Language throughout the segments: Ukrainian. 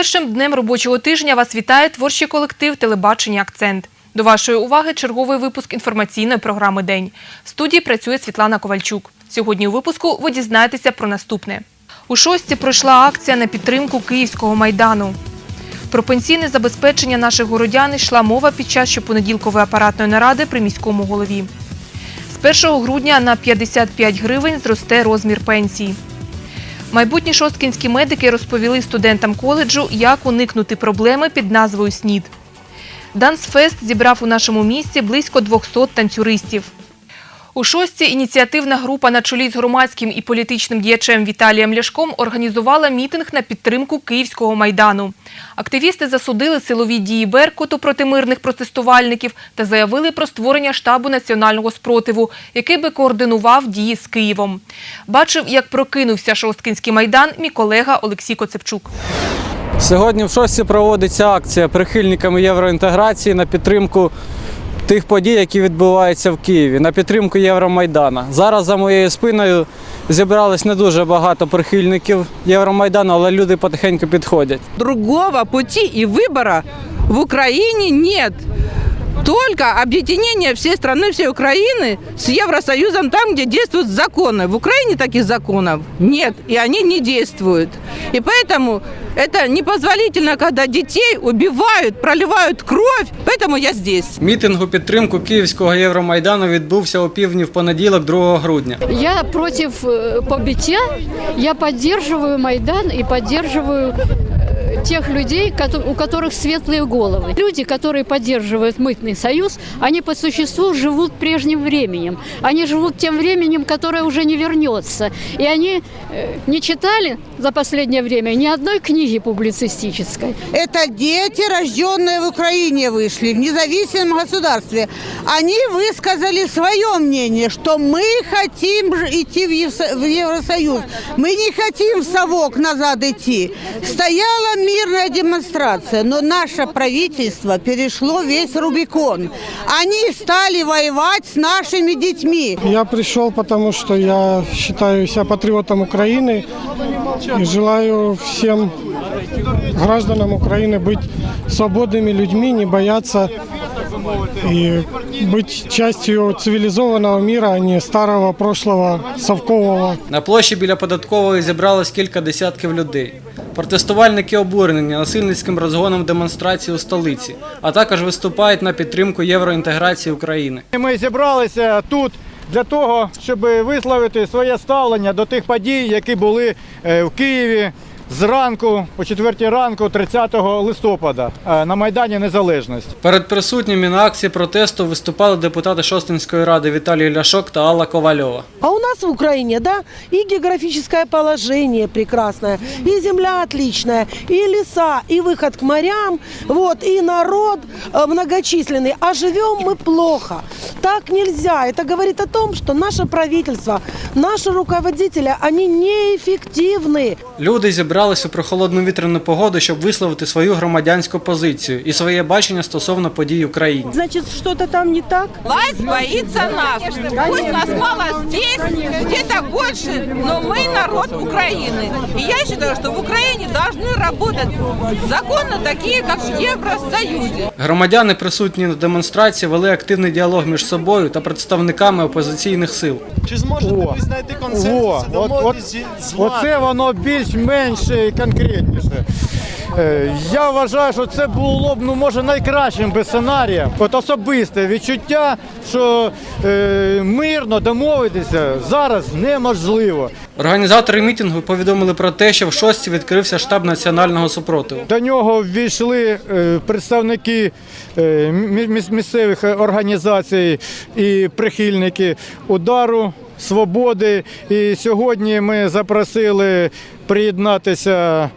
Першим днем робочого тижня вас вітає творчий колектив телебачення Акцент. До вашої уваги черговий випуск інформаційної програми День. В студії працює Світлана Ковальчук. Сьогодні у випуску ви дізнаєтеся про наступне. У шості пройшла акція на підтримку Київського майдану. Про пенсійне забезпечення наших городян йшла мова під час щопонеділкової апаратної наради при міському голові. З 1 грудня на 55 гривень зросте розмір пенсії. Майбутні шосткінські медики розповіли студентам коледжу, як уникнути проблеми під назвою СНІД. Дансфест зібрав у нашому місті близько 200 танцюристів. У шостій ініціативна група на чолі з громадським і політичним діячем Віталієм Ляшком організувала мітинг на підтримку Київського майдану. Активісти засудили силові дії Беркуту проти мирних протестувальників та заявили про створення штабу національного спротиву, який би координував дії з Києвом. Бачив, як прокинувся Шосткінський майдан мій колега Олексій Коцепчук. Сьогодні в шості проводиться акція прихильниками євроінтеграції на підтримку тих подій, які відбуваються в Києві, на підтримку Євромайдана. Зараз за моєю спиною зібралось не дуже багато прихильників Євромайдану, але люди потихеньку підходять. Другого путі і вибора в Україні нет. Только объединение всей страны, всей Украины с Евросоюзом там, где действуют законы. В Украине таких законов нет, и они не действуют. И поэтому это непозволительно, когда детей убивают, проливают кровь. Поэтому я здесь. Мітинг у підтримку Київського Євромайдану відбувся у півдні в понеділок, 2 грудня. Я против э, побитья, я поддерживаю Майдан и поддерживаю э, тех людей, у которых светлые головы. Люди, которые поддерживают мытный союз, они по существу живут прежним временем. Они живут тем временем, которое уже не вернется. И они э, не читали за последнее время ни одной книги публицистической. Это дети, рожденные в Украине, вышли в независимом государстве. Они высказали свое мнение, что мы хотим идти в Евросоюз. Мы не хотим в совок назад идти. Стояла мирная демонстрация, но наше правительство перешло весь Рубикон. Они стали воевать с нашими детьми. Я пришел, потому что я считаю себя патриотом Украины и желаю всем гражданам Украины быть свободными людьми, не бояться и быть частью цивилизованного мира, а не старого прошлого совкового. На площі біля податкової зібралось кілька десятків людей. Протестувальники обурені насильницьким розгоном демонстрації у столиці, а також виступають на підтримку євроінтеграції України. Ми зібралися тут для того, щоб висловити своє ставлення до тих подій, які були е, в Києві зранку, о 4 ранку, 30 листопада е, на Майдані Незалежності. Перед присутніми на акції протесту виступали депутати Шостинської ради Віталій Ляшок та Алла Ковальова. А у нас в Украине, да, и географическое положение прекрасное, и земля отличная, и леса, и выход к морям, вот, и народ э, многочисленный. А живем мы плохо. Так нельзя. Это говорит о том, что наше правительство, наши руководители, они неэффективны. Люди зібралися у прохолодну вітряну погоду, щоб висловити свою громадянську позицію і своє бачення стосовно подій в Україні. Значит, что-то там не так? Власть боится нас. Пусть нас мало здесь, где-то больше, но мы народ Украины. И я считаю, что в Украине должны работать законы такие, как в Евросоюзе. Громадяни, присутні на демонстрації, вели активний діалог між собою та представниками опозиційних сил. Чи зможете О, ви знайти консенсус О, і от, от, домовитися з владою? оце воно більш-менш і конкретніше. Е, Я вважаю, що це було б ну може найкращим би сценарієм. От особисте відчуття, що е, мирно домовитися зараз неможливо. Організатори мітингу повідомили про те, що в шості відкрився штаб національного супротиву. До нього ввійшли е, представники е, мі- міс- місцевих організацій і прихильники удару. Свободи, і сьогодні ми запросили приєднатися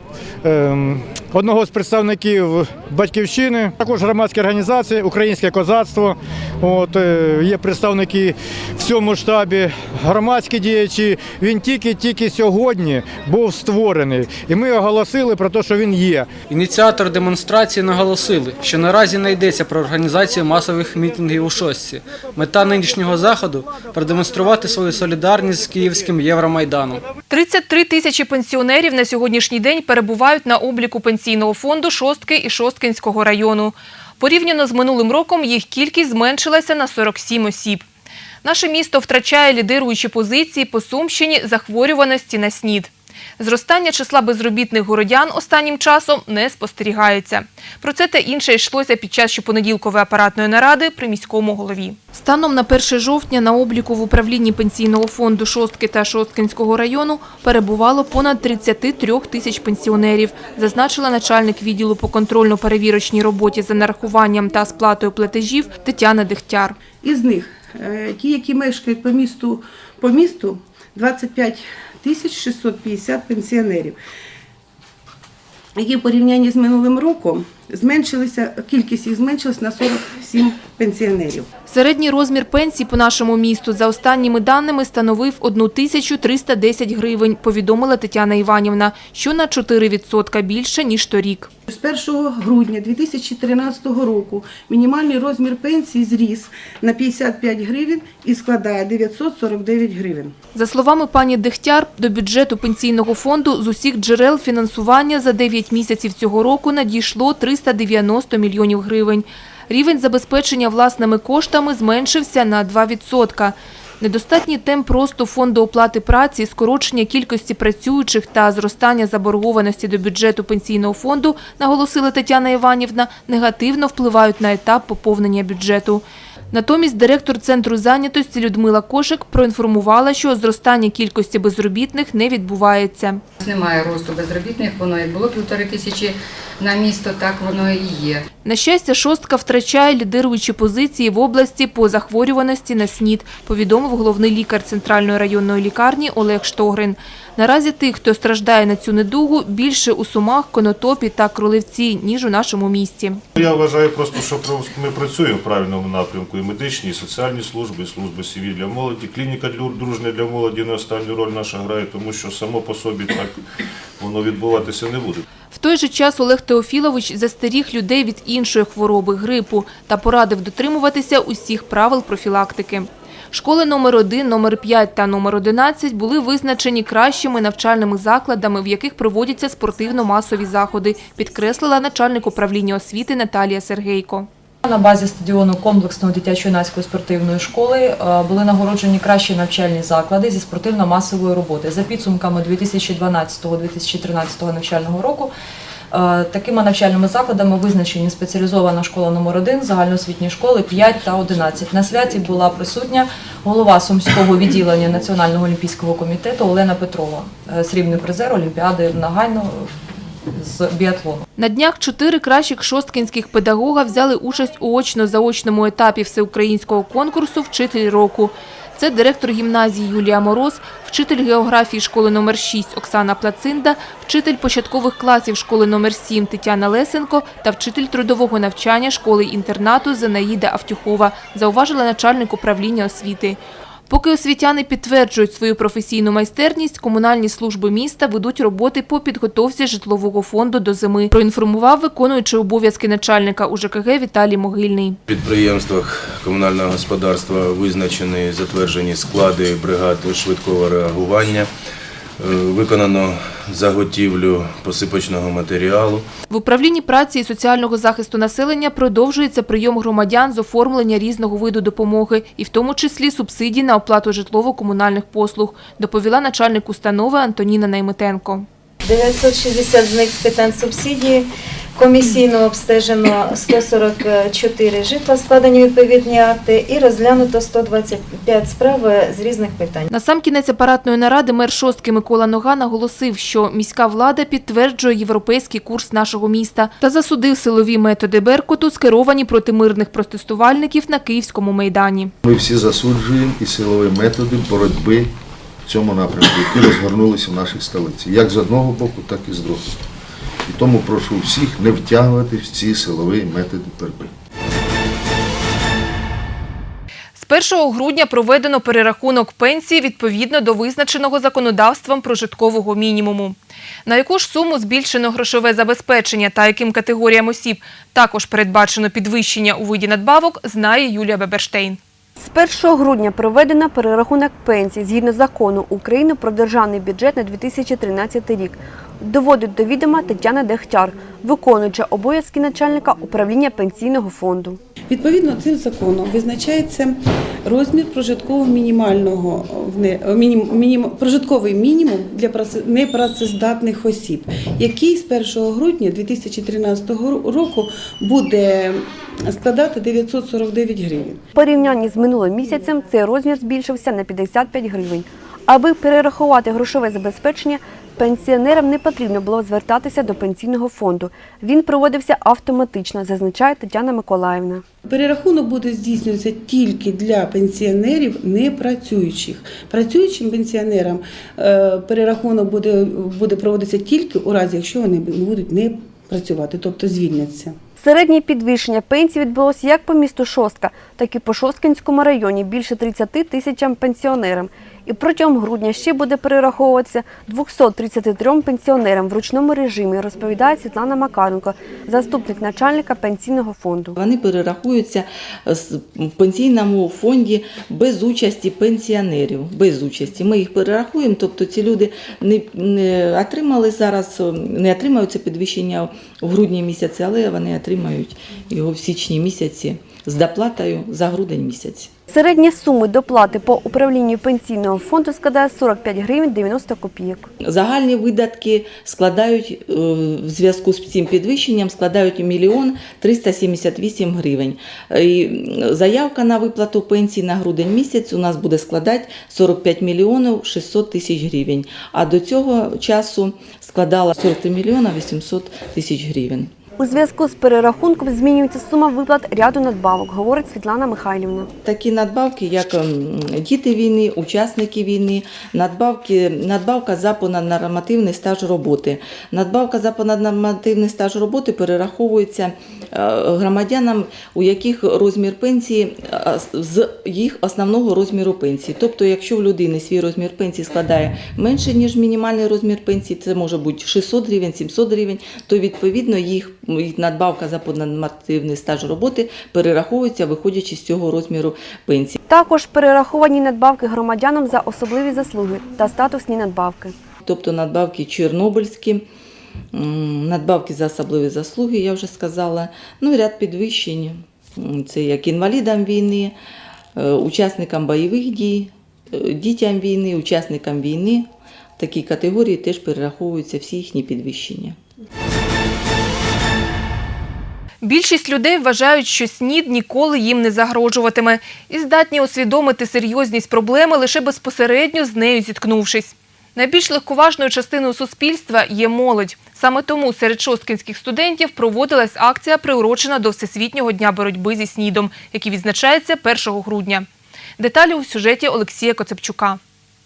ем, одного з представників батьківщини, також громадські організації, українське козацтво. От е, є представники в цьому штабі, громадські діячі. Він тільки-тільки сьогодні був створений, і ми оголосили про те, що він є. Ініціатори демонстрації наголосили, що наразі не йдеться про організацію масових мітингів у шостці. Мета нинішнього заходу продемонструвати свою солідарність з київським Євромайданом. 33 тисячі пенсіонерів пенсіонерів на сьогоднішній день перебувають на обліку пенсійного фонду Шостки і Шосткинського району. Порівняно з минулим роком їх кількість зменшилася на 47 осіб. Наше місто втрачає лідируючі позиції по Сумщині захворюваності на СНІД. Зростання числа безробітних городян останнім часом не спостерігається. Про це та інше йшлося під час щопонеділкової апаратної наради при міському голові. Станом на 1 жовтня на обліку в управлінні пенсійного фонду Шостки та Шосткинського району перебувало понад 33 тисяч пенсіонерів, зазначила начальник відділу по контрольно-перевірочній роботі за нарахуванням та сплатою платежів Тетяна Дегтяр. Із них е, ті, які мешкають по місту, по місту 25 тисяч 650 пенсіонерів, які в порівнянні з минулим роком зменшилися, кількість їх зменшилась на 47 пенсіонерів. Середній розмір пенсій по нашому місту за останніми даними становив 1310 гривень, повідомила Тетяна Іванівна, що на 4% більше, ніж торік. З 1 грудня 2013 року мінімальний розмір пенсії зріс на 55 гривень і складає 949 гривень. За словами пані Дегтяр, до бюджету пенсійного фонду з усіх джерел фінансування за 9 місяців цього року надійшло 390 мільйонів гривень. Рівень забезпечення власними коштами зменшився на 2%. Недостатній темп росту фонду оплати праці, скорочення кількості працюючих та зростання заборгованості до бюджету пенсійного фонду, наголосила Тетяна Іванівна, негативно впливають на етап поповнення бюджету. Натомість директор Центру зайнятості Людмила Кошик проінформувала, що зростання кількості безробітних не відбувається. Немає росту безробітних, воно як було півтори тисячі на місто, так воно і є. На щастя, шостка втрачає лідируючі позиції в області по захворюваності на СНІД, повідомив головний лікар Центральної районної лікарні Олег Штогрин. Наразі тих, хто страждає на цю недугу, більше у Сумах, Конотопі та Кролевці, ніж у нашому місті. Я вважаю просто, що ми працюємо в правильному напрямку. І медичні, і соціальні служби, і служби сім'ї для молоді. Клініка для- дружня для молоді не останню роль наша грає, тому що само по собі так воно відбуватися не буде. В той же час Олег Теофілович застеріг людей від іншої хвороби – грипу та порадив дотримуватися усіх правил профілактики. Школи номер 1, номер 5 та номер 11 були визначені кращими навчальними закладами, в яких проводяться спортивно-масові заходи, підкреслила начальник управління освіти Наталія Сергейко. На базі стадіону комплексної дитячо-юнацької спортивної школи е, були нагороджені кращі навчальні заклади зі спортивно-масової роботи. За підсумками 2012-2013 навчального року такими навчальними закладами визначені спеціалізована школа номер 1 загальноосвітні школи 5 та 11. На святі була присутня голова Сумського відділення Національного олімпійського комітету Олена Петрова, е, срібний призер Олімпіади нагально з біатлону. На днях чотири кращих шосткінських педагога взяли участь у очно-заочному етапі всеукраїнського конкурсу «Вчитель року». Це директор гімназії Юлія Мороз, вчитель географії школи номер 6 Оксана Плацинда, вчитель початкових класів школи номер 7 Тетяна Лесенко та вчитель трудового навчання школи-інтернату Зинаїда Автюхова, зауважила начальник управління освіти. Поки освітяни підтверджують свою професійну майстерність, комунальні служби міста ведуть роботи по підготовці житлового фонду до зими. Проінформував виконуючий обов'язки начальника УЖКГ Віталій Могильний. В підприємствах комунального господарства визначені затверджені склади бригад швидкого реагування. Е, Виконано заготівлю посипочного матеріалу. В управлінні праці і соціального захисту населення продовжується прийом громадян з оформлення різного виду допомоги, і в тому числі субсидій на оплату житлово-комунальних послуг, доповіла начальник установи Антоніна Найметенко. 960 з них з питань субсидії. Комісійно обстежено 144 житла, складені відповідні акти, і розглянуто 125 справ з різних питань. На сам кінець апаратної наради мер шостки Микола Нога наголосив, що міська влада підтверджує європейський курс нашого міста та засудив силові методи Беркуту, скеровані проти мирних протестувальників на Київському майдані. Ми всі засуджуємо і силові методи боротьби в цьому напрямку, які розгорнулися в нашій столиці, як з одного боку, так і з другого. І тому прошу всіх не втягувати в ці силові методи боротьби. З 1 грудня проведено перерахунок пенсії відповідно до визначеного законодавством прожиткового мінімуму. На яку ж суму збільшено грошове забезпечення та яким категоріям осіб також передбачено підвищення у виді надбавок, знає Юлія Беберштейн. З 1 грудня проведено перерахунок пенсій згідно закону України про державний бюджет на 2013 рік. Доводить до відома Тетяна Дегтяр, виконуюча обов'язки начальника управління пенсійного фонду. Відповідно, цим законом визначається розмір прожиткового мінімального мінім, мінім, прожитковий мінімум для непрацездатних осіб, який з 1 грудня 2013 року буде складати 949 гривень. В порівнянні з минулим місяцем цей розмір збільшився на 55 гривень. Аби перерахувати грошове забезпечення, пенсіонерам не потрібно було звертатися до пенсійного фонду. Він проводився автоматично, зазначає Тетяна Миколаївна. Перерахунок буде здійснюватися тільки для пенсіонерів непрацюючих. Працюючим пенсіонерам е, перерахунок буде, буде проводитися тільки у разі, якщо вони будуть не працювати, тобто звільняться. Середнє підвищення пенсій відбулося як по місту Шостка, так і по Шосткинському районі більше 30 тисячам пенсіонерам. І протягом грудня ще буде перераховуватися 233 пенсіонерам в ручному режимі, розповідає Світлана Макаренко, заступник начальника пенсійного фонду. Вони перерахуються в пенсійному фонді без участі пенсіонерів. Без участі. Ми їх перерахуємо, тобто ці люди не, не отримали зараз, не отримають це підвищення в грудні місяці, але вони отримають його в січні місяці з доплатою за грудень місяць. Середні суми доплати по управлінню пенсійного фонду складає 45 гривень 90 копійок. Загальні видатки складають е, в зв'язку з цим підвищенням складають мільйон 378 гривень. І заявка на виплату пенсії на грудень місяць у нас буде складати 45 мільйонів 600 тисяч гривень. А до цього часу складала 43 мільйона 800 тисяч гривень. У зв'язку з перерахунком змінюється сума виплат ряду надбавок, говорить Світлана Михайлівна. Такі надбавки, як ем, діти війни, учасники війни, надбавки, надбавка за понаднормативний стаж роботи. Надбавка за понаднормативний стаж роботи перераховується е, громадянам, у яких розмір пенсії е, з їх основного розміру пенсії. Тобто, якщо в людини свій розмір пенсії складає менше, ніж мінімальний розмір пенсії, це може бути 600 гривень, 700 гривень, то відповідно їх, їх надбавка за понаднормативний стаж роботи перераховується, виходячи з цього розміру пенсії. Також перераховані надбавки громадянам за особливі заслуги та статусні надбавки. тобто надбавки чорнобильські, надбавки за особливі заслуги, я вже сказала. Ну і ряд підвищень. Це як інвалідам війни, е, учасникам бойових дій, е, дітям війни, учасникам війни. В такій категорії теж перераховуються всі їхні підвищення. Більшість людей вважають, що СНІД ніколи їм не загрожуватиме і здатні усвідомити серйозність проблеми лише безпосередньо з нею зіткнувшись. Найбільш легковажною частиною суспільства є молодь. Саме тому серед шосткинських студентів проводилась акція, приурочена до Всесвітнього дня боротьби зі СНІДом, який відзначається 1 грудня. Деталі у сюжеті Олексія Коцепчука.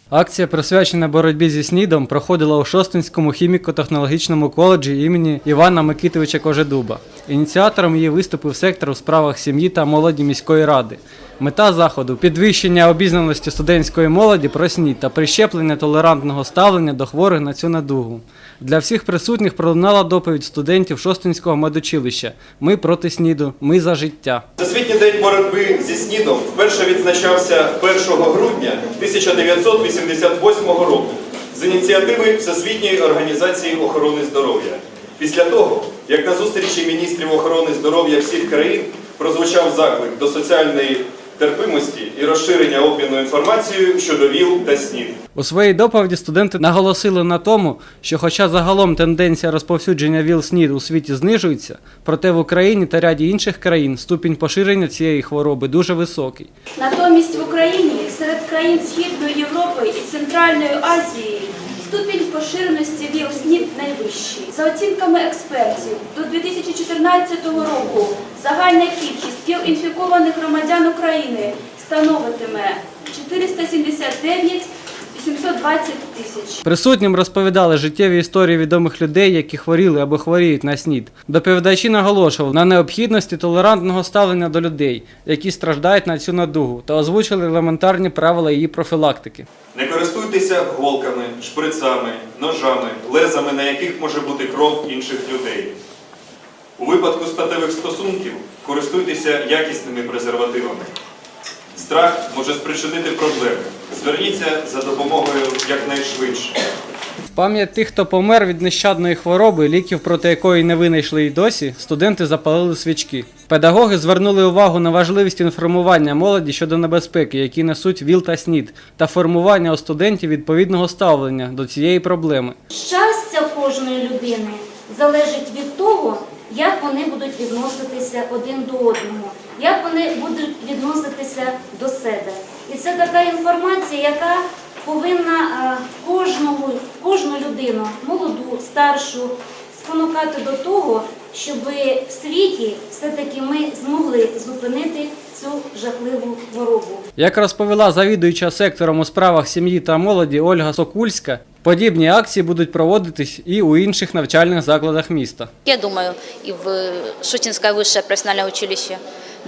Акція, присвячена боротьбі зі СНІДом, проходила у Шостинському хіміко-технологічному коледжі імені Івана Микитовича Кожедуба. Ініціатором її виступив сектор у справах сім'ї та молоді міської ради. Мета заходу підвищення обізнаності студентської молоді про СНІД та прищеплення толерантного ставлення до хворих на цю недугу. Для всіх присутніх пролунала доповідь студентів Шостинського медучилища Ми проти СНІДу, ми за життя. Всесвітній день боротьби зі СНІДом вперше відзначався 1 грудня 1988 року з ініціативи Всесвітньої організації охорони здоров'я. Після того, як на зустрічі міністрів охорони здоров'я всіх країн прозвучав заклик до соціальної терпимості і розширення обміну інформацією щодо ВІЛ та СНІД. У своїй доповіді студенти наголосили на тому, що хоча загалом тенденція розповсюдження ВІЛ-СНІД у світі знижується, проте в Україні та ряді інших країн ступінь поширення цієї хвороби дуже високий. Натомість в Україні серед країн Східної Європи і Центральної Азії ступінь поширеності ВІЛ-СНІД найвищий. За оцінками експертів, до 2014 року загальна кількість ВІЛ-інфікованих громадян України становитиме 479 820 тисяч. Присутнім розповідали життєві історії відомих людей, які хворіли або хворіють на СНІД. Доповідачі наголошували на необхідності толерантного ставлення до людей, які страждають на цю надугу, та озвучили елементарні правила її профілактики. Не користуйтеся голками, шприцами, ножами, лезами, на яких може бути кров інших людей. У випадку статевих стосунків користуйтеся якісними презервативами. Страх може спричинити проблеми. Зверніться за допомогою якнайшвидше. В пам'ять тих, хто помер від нещадної хвороби, ліків проти якої не винайшли й досі, студенти запалили свічки. Педагоги звернули увагу на важливість інформування молоді щодо небезпеки, які несуть ВІЛ та СНІД, та формування у студентів відповідного ставлення до цієї проблеми. Щастя кожної людини залежить від того, як вони будуть відноситися один до одного, як вони будуть відноситися до себе. І це така інформація, яка повинна е, кожного, кожну людину, молоду, старшу, спонукати до того, щоб в світі все-таки ми змогли зупинити цю жахливу хворобу. Як розповіла завідуюча сектором у справах сім'ї та молоді Ольга Сокульська, подібні акції будуть проводитись і у інших навчальних закладах міста. Я думаю, и в Шутинское высшее профессиональное училище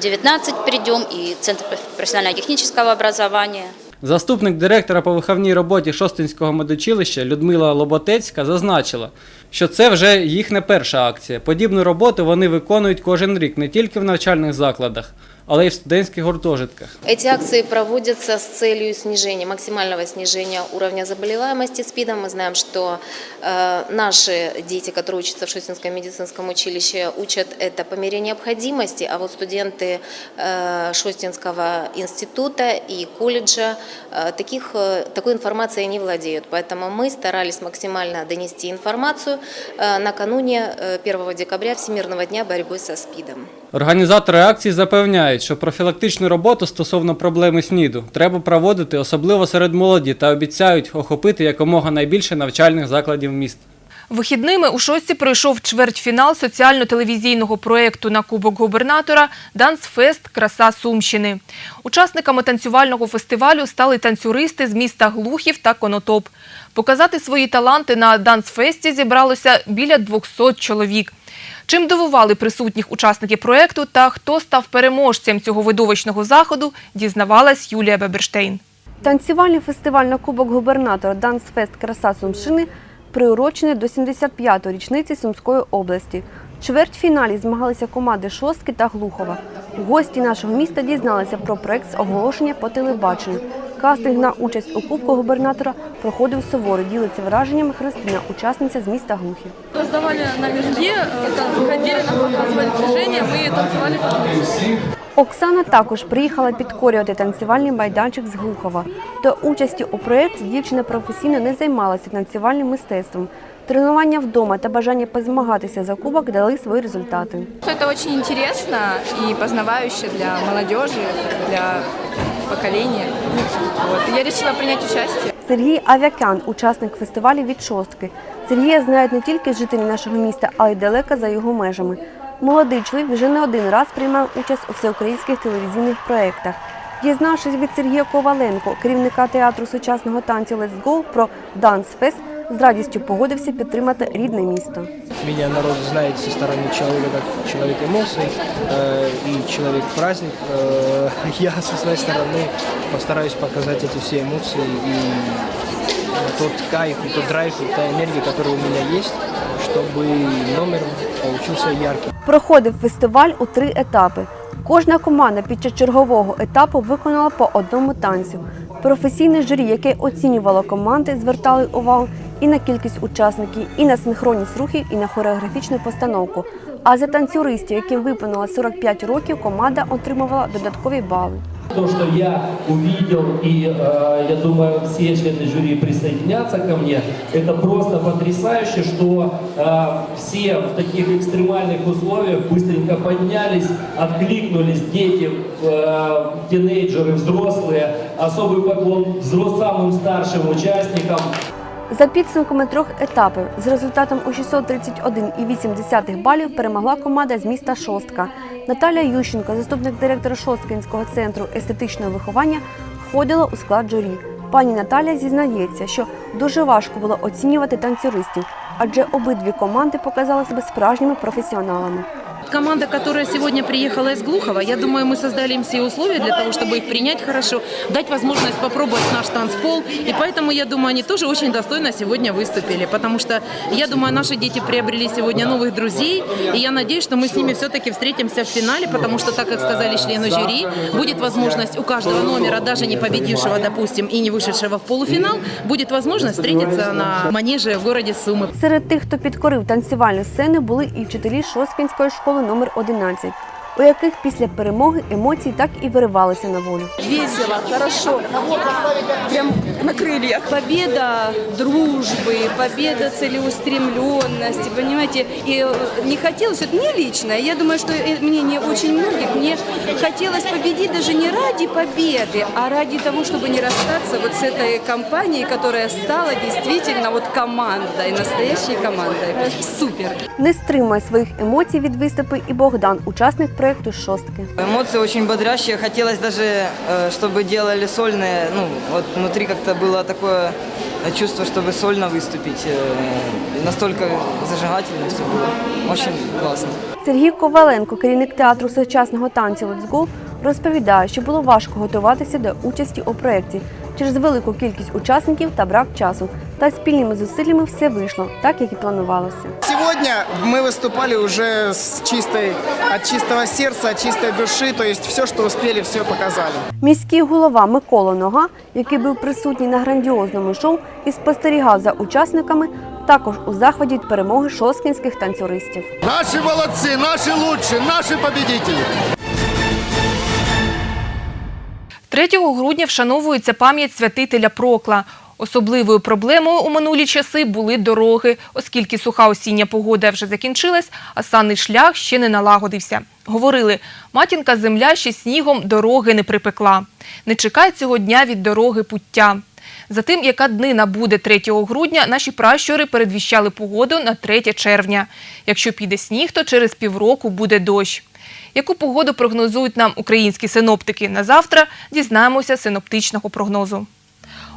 19 придем, и Центр профессионально-технического образования. Заступник директора по виховній роботі Шостинського медучилища Людмила Лоботецька зазначила, що це вже їх не перша акція. Подібну роботу вони виконують кожен рік не тільки в навчальних закладах, але й в студентських гуртожитках. Эти акции проводятся с целью снижения, максимального снижения уровня заболеваемости СПИДом. Мы знаем, что э, наши дети, которые учатся в Шустинском медицинском училище, учат это по мере необходимости, а вот студенты э, Шустинского института и колледжа э, таких, э, такой информацией не владеют. Поэтому мы старались максимально донести информацию э, накануне э, 1 декабря Всемирного дня борьбы со СПИДом. Організатори акції запевняють, що профілактичну роботу стосовно проблеми СНІДу треба проводити особливо серед молоді та обіцяють охопити якомога найбільше навчальних закладів міста. Вихідними у шості пройшов чвертьфінал соціально-телевізійного проєкту на Кубок губернатора «Дансфест. Краса Сумщини». Учасниками танцювального фестивалю стали танцюристи з міста Глухів та Конотоп. Показати свої таланти на «Дансфесті» зібралося біля 200 чоловік. Чим дивували присутніх учасників проєкту та хто став переможцем цього видовищного заходу, дізнавалась Юлія Беберштейн. Танцювальний фестиваль на Кубок губернатора Дансфест Краса Сумщини приурочений до 75-ї річниці Сумської області. В чвертьфіналі змагалися команди Шостки та Глухова. Гості нашого міста дізналися про проект з оголошення по телебаченню. Кастинг на участь у Кубку губернатора проходив суворо. Ділиться враженнями Христина, учасниця з міста Глухів. Создавали номерки, э, там выходили, нам показывали движения, мы танцевали потом. Оксана також приїхала підкорювати танцювальний майданчик з Глухова. До участі у проєкті дівчина професійно не займалася танцювальним мистецтвом. Тренування вдома та бажання позмагатися за кубок дали свої результати. Это очень интересно и познавающе для молодежи, для поколения. Вот. Я решила принять участие. Сергій Авякян, учасник фестивалю від шостки. Сергія знають не тільки жителі нашого міста, а й далеко за його межами. Молодий чоловік вже не один раз приймав участь у всеукраїнських телевізійних проєктах. Дізнавшись від Сергія Коваленко, керівника театру сучасного танцю Let's Go про Dance Fest, з радістю погодився підтримати рідне місто. Меня народ знает со стороны человека как человек эмоций э, и человек праздник. Э, я со своей стороны постараюсь показать эти все эмоции и тот кайф, и тот драйв, и та энергия, которая у меня есть, чтобы номер получился ярким. Проходив фестиваль у три етапи. Кожна команда під час чергового етапу виконала по одному танцю. Професійне журі, яке оцінювало команди, звертали увагу і на кількість учасників, і на синхронність рухів, і на хореографічну постановку. А за танцюристів, яким виповнило 45 років, команда отримувала додаткові бали. То, что я увидел, и э, я думаю, все члены жюри присоединятся ко мне, это просто потрясающе, что э, все в таких экстремальных условиях быстренько поднялись, откликнулись дети, э, тинейджеры, взрослые. Особый поклон взрослым, самым старшим участникам. За підсумками трьох етапів з результатом у 631,8 балів перемогла команда з міста Шостка. Наталя Ющенко, заступник директора Шосткинського центру естетичного виховання, входила у склад журі. Пані Наталя зізнається, що дуже важко було оцінювати танцюристів, адже обидві команди показали себе справжніми професіоналами. Команда, которая сегодня приехала из Глухова, я думаю, мы создали им все условия для того, чтобы их принять хорошо, дать возможность попробовать наш танцпол. И поэтому, я думаю, они тоже очень достойно сегодня выступили. Потому что, я думаю, наши дети приобрели сегодня новых друзей. И я надеюсь, что мы с ними все-таки встретимся в финале, потому что, так как сказали члены жюри, будет возможность у каждого номера, даже не победившего, допустим, и не вышедшего в полуфинал, будет возможность встретиться на манеже в городе Сумы. Серед тих, хто підкорив танцювальні сцени, були і вчителі Шосткінської школи номер 11, у яких після перемоги емоції так і виривалися на волю. Весело, хорошо. Прям на крыльях. Победа дружбы, победа целеустремленности, понимаете. И э, не хотелось, это не лично, я думаю, что э, мнение очень многих, мне хотелось победить даже не ради победы, а ради того, чтобы не расстаться вот с этой компанией, которая стала действительно вот командой, настоящей командой. Супер. Не стримує своїх емоцій від виступу і Богдан, учасник проєкту Шостки. Эмоции очень бодрящие. Хотелось даже, э, чтобы делали сольные. Ну, вот внутри как-то было такое чувство, чтобы сольно выступить. Э, Настолько зажигательно все было. Очень классно. Сергій Коваленко, керівник театру сучасного танцю «Let's Go», розповідає, що було важко готуватися до участі у проєкті через велику кількість учасників та брак часу. Та спільними зусиллями все вийшло, так як і планувалося. Сегодня мы выступали уже с чистой, от чистого сердца, от чистой души, то есть все, что успели, все показали. Міський голова Микола Нога, який був присутній на грандіозному шоу і спостерігав за учасниками, також у захваті від перемоги шосткінських танцюристів. Наши молодцы, наши лучшие, наши победители. 3 грудня вшановується пам'ять святителя Прокла. Особливою проблемою у минулі часи були дороги, оскільки суха осіння погода вже закінчилась, а санний шлях ще не налагодився. Говорили, матінка земля ще снігом дороги не припекла. Не чекай цього дня від дороги пуття. За тим, яка днина буде 3 грудня, наші пращури передвіщали погоду на 3 червня. Якщо піде сніг, то через півроку буде дощ. Яку погоду прогнозують нам українські синоптики на завтра, дізнаємося синоптичного прогнозу.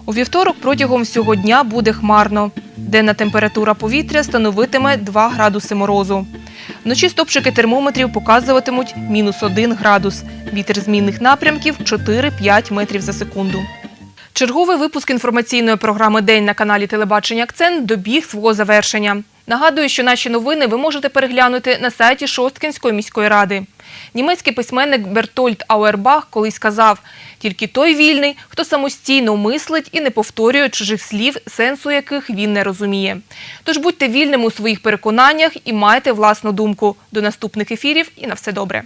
У вівторок протягом всього дня буде хмарно. Денна температура повітря становитиме 2 градуси морозу. Вночі стопчики термометрів показуватимуть мінус 1 градус. Вітер змінних напрямків 4-5 метрів за секунду. Черговий випуск інформаційної програми День на каналі Телебачення Акцент добіг свого завершення. Нагадую, що наші новини ви можете переглянути на сайті Шосткінської міської ради. Німецький письменник Бертольд Ауербах колись сказав: тільки той вільний, хто самостійно мислить і не повторює чужих слів, сенсу яких він не розуміє. Тож будьте вільними у своїх переконаннях і майте власну думку. До наступних ефірів і на все добре.